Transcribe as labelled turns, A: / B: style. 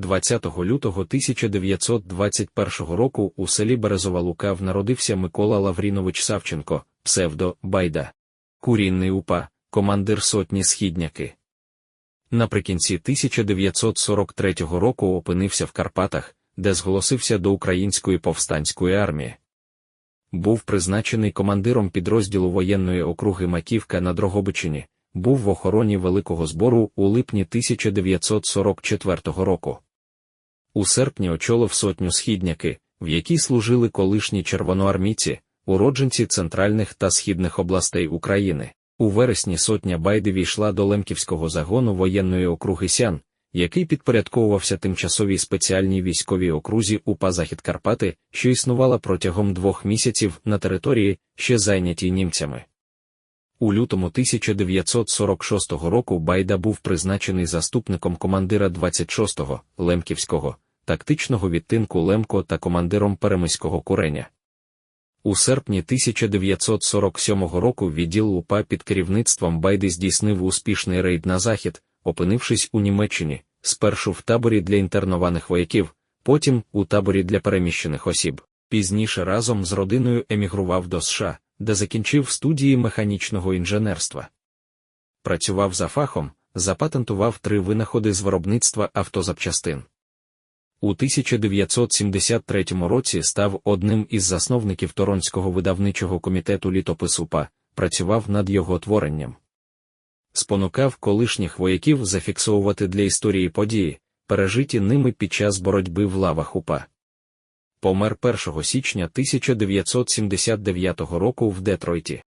A: 20 лютого 1921 року у селі Березова Лукав народився Микола Лаврінович Савченко, псевдо Байда. Курінний упа, командир сотні східняки. Наприкінці 1943 року опинився в Карпатах, де зголосився до Української повстанської армії. Був призначений командиром підрозділу воєнної округи Маківка на Дрогобичині, був в охороні Великого збору у липні 1944 року. У серпні очолив сотню східняки, в якій служили колишні червоноармійці, уродженці центральних та східних областей України. У вересні сотня Байди війшла до Лемківського загону воєнної округи Сян, який підпорядковувався тимчасовій спеціальній військовій окрузі УПА Захід Карпати, що існувала протягом двох місяців на території, ще зайнятій німцями. У лютому 1946 року Байда був призначений заступником командира 26-го Лемківського, тактичного відтинку Лемко та командиром Перемиського куреня. У серпні 1947 року відділ УПА під керівництвом Байди здійснив успішний рейд на захід, опинившись у Німеччині, спершу в таборі для інтернованих вояків, потім у таборі для переміщених осіб. Пізніше разом з родиною емігрував до США, де закінчив студії механічного інженерства. Працював за фахом, запатентував три винаходи з виробництва автозапчастин. У 1973 році став одним із засновників Торонського видавничого комітету літопис УПА, працював над його творенням. Спонукав колишніх вояків зафіксовувати для історії події, пережиті ними під час боротьби в лавах УПА. Помер 1 січня 1979 року в Детройті.